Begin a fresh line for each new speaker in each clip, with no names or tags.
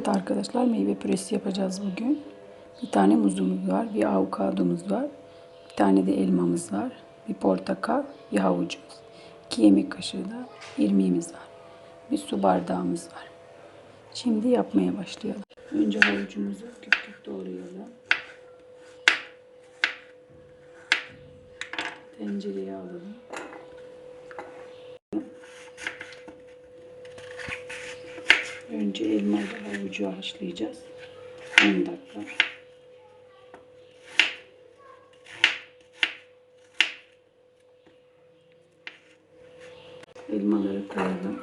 Evet arkadaşlar meyve püresi yapacağız bugün. Bir tane muzumuz var, bir avokadomuz var, bir tane de elmamız var, bir portakal, bir havucumuz. 2 yemek kaşığı da irmiğimiz var. Bir su bardağımız var. Şimdi yapmaya başlayalım. Önce havucumuzu küp küp doğrayalım. Tencereye alalım. Önce elma ile havucu haşlayacağız. 10 dakika. Elmaları koyalım.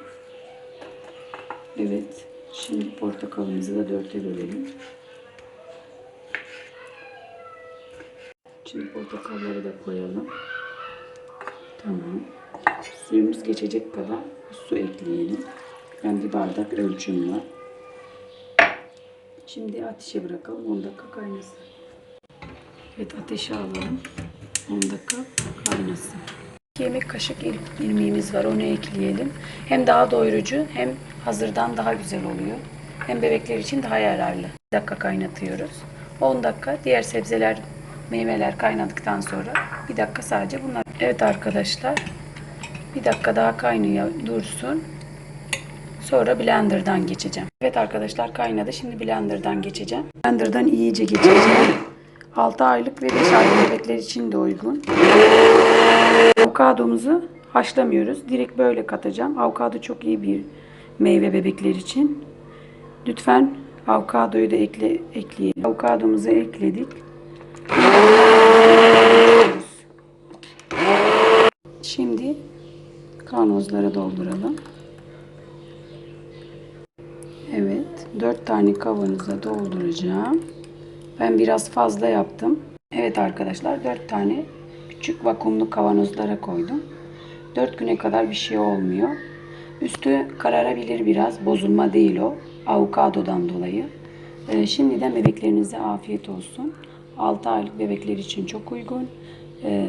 Evet. Şimdi portakalımızı da dörte bölelim. Şimdi portakalları da koyalım. Tamam. Suyumuz geçecek kadar su ekleyelim. Ben bir bardak ölçüm var. Şimdi ateşe bırakalım. 10 dakika kaynasın. Evet ateşe alalım. 10 dakika kaynasın. 2 yemek kaşık ir- irmiğimiz var. Onu ekleyelim. Hem daha doyurucu hem hazırdan daha güzel oluyor. Hem bebekler için daha yararlı. 1 dakika kaynatıyoruz. 10 dakika diğer sebzeler, meyveler kaynadıktan sonra 1 dakika sadece bunlar. Evet arkadaşlar. Bir dakika daha kaynıyor dursun. Sonra blenderdan geçeceğim. Evet arkadaşlar kaynadı. Şimdi blenderdan geçeceğim. Blenderdan iyice geçeceğim. 6 aylık ve 5 aylık bebekler için de uygun. Avokadomuzu haşlamıyoruz. Direkt böyle katacağım. Avokado çok iyi bir meyve bebekler için. Lütfen avokadoyu da ekle, ekleyelim. Avokadomuzu ekledik. Şimdi kavanozlara dolduralım. 4 tane kavanoza dolduracağım. Ben biraz fazla yaptım. Evet arkadaşlar, 4 tane küçük vakumlu kavanozlara koydum. 4 güne kadar bir şey olmuyor. Üstü kararabilir biraz, bozulma değil o. Avokadodan dolayı. Ee, şimdiden bebeklerinize afiyet olsun. 6 aylık bebekler için çok uygun. Ee,